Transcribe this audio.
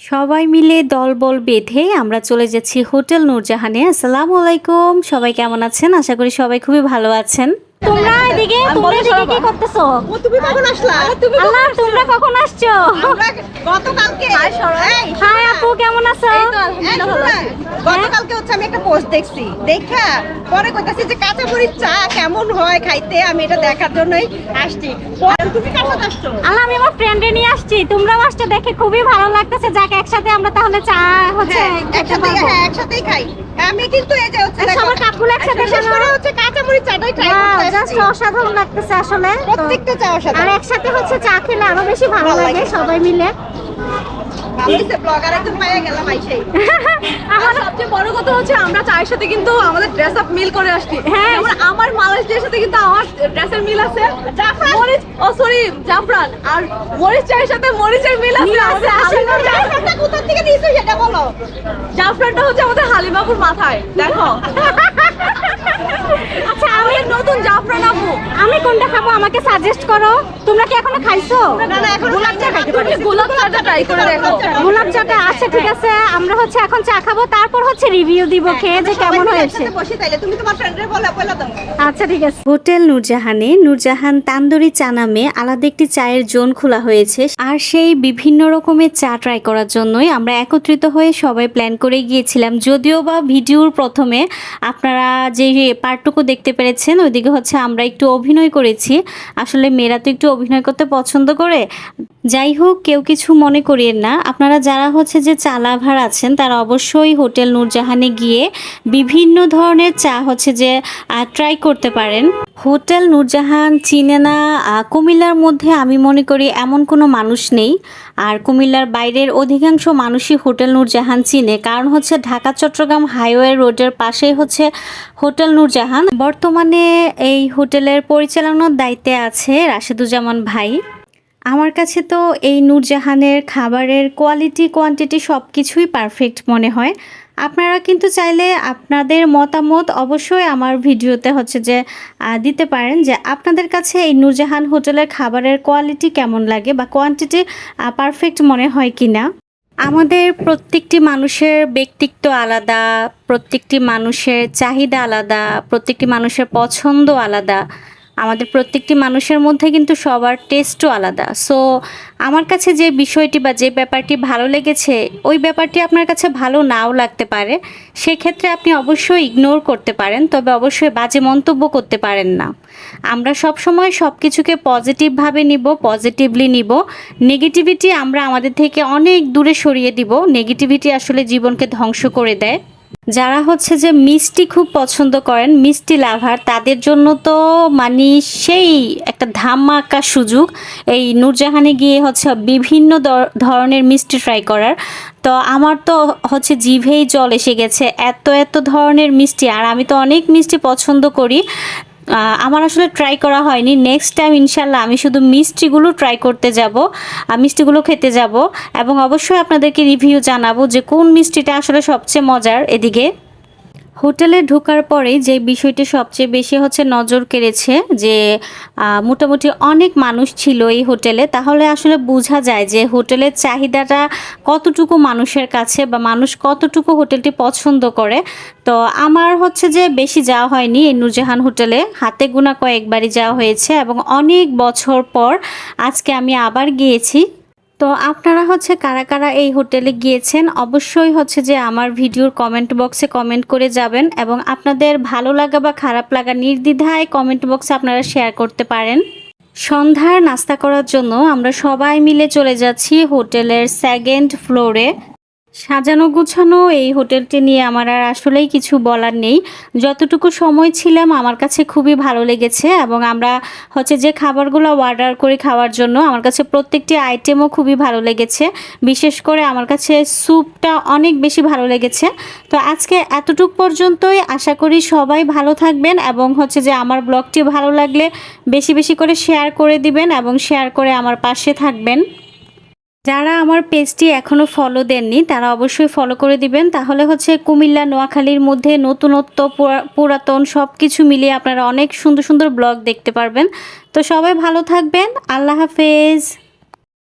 সবাই মিলে দলবল বেঁধে আমরা চলে যাচ্ছি হোটেল নূরজাহানে। আসসালামু আলাইকুম। সবাই কেমন আছেন? আশা করি সবাই খুবই ভালো আছেন। তোমরা এদিকে তোমরা এদিকে কি করতেছো? তুমি কখন আসলা? তুমি আল্লাহ তোমরা কখন আসছো? গতকালকে হাই আপু কেমন আছো? এই শোনা, গতকালকে হচ্ছে আমি একটা পোস্ট দেখছি। দেখা পরে কইতাছি যে কাঁচা মরিচ চা কেমন হয় খাইতে আমি এটা দেখার জন্যই আসছি। তুমি আসছো? আল্লাহ আমি আমার ফ্রেন্ডে নিয়ে আসছি। তোমরাও আসছো দেখে খুবই ভালো লাগতেছে। যাক একসাথে আমরা তাহলে চা হচ্ছে হ্যাঁ, একসাথে হ্যাঁ একসাথে খাই। আমি কিন্তু এই যে হচ্ছে সবার কাকুলে একসাথে শেষ করা হচ্ছে কাঁচা মরিচ চাটাই ট্রাই করতে জাস্ট। অসাধারণ লাগতেছে আসলে প্রত্যেকটা চা সাথে আর একসাথে হচ্ছে চা খেলে আরও বেশি ভালো লাগে। সবাই মিলে আমার সবচেয়ে বড় কথা হচ্ছে আমরা চায়ের সাথে কিন্তু আমাদের ড্রেস আপ মিল করে আসছি। হ্যাঁ। আমার মালয়েশিয়ার সাথে কিন্তু আমার ড্রেসের মিল আছে। মরিচ ও সরি জাফরান। আর মরিচ চায়ের সাথে মরিচের মিল আছে কোথা থেকে সেটা বলো? জাফরানটা হচ্ছে আমাদের হালিমাপুর মাথায় দেখো আচ্ছা আমি আমাদের নতুন জাফরান আপু আমি কোনটা খাব? আমাকে সাজেস্ট করো। তোমরা কি এখনও খাইছো? না না এখন গোলাপ চাটা ট্রাই করে দেখো। গোলাপ চাটা আচ্ছা ঠিক আছে। আমরা হচ্ছে এখন চা খাব তারপর হচ্ছে রিভিউ দিব খেয়ে যে কেমন হয়েছে। তুমি তোমার ফ্রেন্ডরে বলো বলে দাও আচ্ছা ঠিক আছে। হোটেল নূরজাহানে নূরজাহান তান্দুরি চা নামে আলাদা একটি চায়ের জোন খোলা হয়েছে। আর সেই বিভিন্ন রকমের চা ট্রাই করার জন্যই আমরা একত্রিত হয়ে সবাই প্ল্যান করে গিয়েছিলাম। যদিও বা ভিডিওর প্রথমে আপনারা যে পার্টটুকু দেখতে পেরেছেন ওইদিকে হচ্ছে আমরা একটু অভিনয় করেছি। আসলে মেয়েরা তো একটু অভিনয় করতে পছন্দ করে। যাই হোক, কেউ কিছু মনে করিয়েন না। আপনারা যারা হচ্ছে যে চালাভার আছেন, তারা অবশ্যই হোটেল নূরজাহানে গিয়ে বিভিন্ন ধরনের চা হচ্ছে যে ট্রাই করতে পারেন। হোটেল নূরজাহান চিনে না কুমিল্লার মধ্যে আমি মনে করি এমন কোনো মানুষ নেই। আর কুমিল্লার বাইরের অধিকাংশ মানুষই হোটেল নূরজাহান চিনে। কারণ হচ্ছে ঢাকা, চট্টগ্রাম হাইওয়ে রোডের পাশেই হচ্ছে হোটেল নূরজাহান। বর্তমানে এই হোটেলের পরিচালনার দায়িত্বে আছে রাশেদুজ্জামান ভাই। আমার কাছে তো এই নূরজাহানের খাবারের কোয়ালিটি, কোয়ান্টিটি সব কিছুই পারফেক্ট মনে হয়। আপনারা কিন্তু চাইলে আপনাদের মতামত অবশ্যই আমার ভিডিওতে হচ্ছে যে দিতে পারেন যে আপনাদের কাছে এই নূরজাহান হোটেলের খাবারের কোয়ালিটি কেমন লাগে বা কোয়ান্টিটি পারফেক্ট মনে হয় কি না আমাদের প্রত্যেকটি মানুষের ব্যক্তিত্ব আলাদা, প্রত্যেকটি মানুষের চাহিদা আলাদা, প্রত্যেকটি মানুষের পছন্দ আলাদা। আমাদের প্রত্যেকটি মানুষের মধ্যে কিন্তু সবার টেস্টও আলাদা। সো আমার কাছে যে বিষয়টি বা যে ব্যাপারটি ভালো লেগেছে, ওই ব্যাপারটি আপনার কাছে ভালো নাও লাগতে পারে। সেক্ষেত্রে আপনি অবশ্যই ইগনোর করতে পারেন, তবে অবশ্যই বাজে মন্তব্য করতে পারেন না। আমরা সব সময় সব কিছুকে পজিটিভভাবে নিব পজিটিভলি নিব। নেগেটিভিটি আমরা আমাদের থেকে অনেক দূরে সরিয়ে দিব। নেগেটিভিটি আসলে জীবনকে ধ্বংস করে দেয়। যারা হচ্ছে যে মিষ্টি খুব পছন্দ করেন, মিষ্টি লাভার, তাদের জন্য তো মানে সেই একটা ধামাকা সুযোগ। এই নূরজাহানে গিয়ে হচ্ছে বিভিন্ন ধরনের মিষ্টি ট্রাই করার। তো আমার তো হচ্ছে জিভেই জল এসে গেছে, এত এত ধরনের মিষ্টি। আর আমি তো অনেক মিষ্টি পছন্দ করি আমার আসলে ট্রাই করা হয়নি। নেক্সট টাইম ইনশাল্লাহ আমি শুধু মিষ্টিগুলো ট্রাই করতে যাব মিষ্টিগুলো খেতে যাব এবং অবশ্যই আপনাদেরকে রিভিউ জানাব যে কোন মিষ্টিটা আসলে সবচেয়ে মজার। এদিকে হোটেলে ঢোকার পরে যে বিষয়টি সবচেয়ে বেশি হচ্ছে নজর কেড়েছে যে মোটামুটি অনেক মানুষ ছিল এই হোটেলে, তাহলে আসলে বোঝা যায় যে হোটেলের চাহিদাটা কতটুকু মানুষের কাছে বা মানুষ কতটুকু হোটেলটি পছন্দ করে। তো আমার হচ্ছে যে বেশি যাওয়া হয়নি এই নুরজাহান হোটেলে, হাতে গোনা কয়েকবারই যাওয়া হয়েছে এবং অনেক বছর পর আজকে আমি আবার গিয়েছি। তো আপনারা হচ্ছে কারা কারা এই হোটেলে গিয়েছেন, অবশ্যই হচ্ছে যে আমার ভিডিওর কমেন্ট বক্সে কমেন্ট করে যাবেন এবং আপনাদের ভালো লাগা বা খারাপ লাগা নির্দ্বিধায় কমেন্ট বক্সে আপনারা শেয়ার করতে পারেন। সন্ধ্যার নাস্তা করার জন্য আমরা সবাই মিলে চলে যাচ্ছি হোটেলের সেকেন্ড ফ্লোরে সাজানো গুছানো এই হোটেলটি নিয়ে আমার আর আসলেই কিছু বলার নেই। যতটুকু সময় ছিলাম আমার কাছে খুবই ভালো লেগেছে এবং আমরা হচ্ছে যে খাবারগুলো অর্ডার করে খাওয়ার জন্য আমার কাছে প্রত্যেকটি আইটেমও খুবই ভালো লেগেছে। বিশেষ করে আমার কাছে স্যুপটা অনেক বেশি ভালো লেগেছে। তো আজকে এতটুক পর্যন্তই আশা করি সবাই ভালো থাকবেন এবং হচ্ছে যে আমার ব্লগটি ভালো লাগলে বেশি বেশি করে শেয়ার করে দিবেন এবং শেয়ার করে আমার পাশে থাকবেন। যারা আমার পেজটি এখনও ফলো দেননি, তারা অবশ্যই ফলো করে দিবেন। তাহলে হচ্ছে কুমিল্লা, নোয়াখালীর মধ্যে নতুনত্ব, পুরা- পুরাতন সব কিছু মিলিয়ে আপনারা অনেক সুন্দর সুন্দর ব্লগ দেখতে পারবেন। তো সবাই ভালো থাকবেন। আল্লাহ হাফেজ।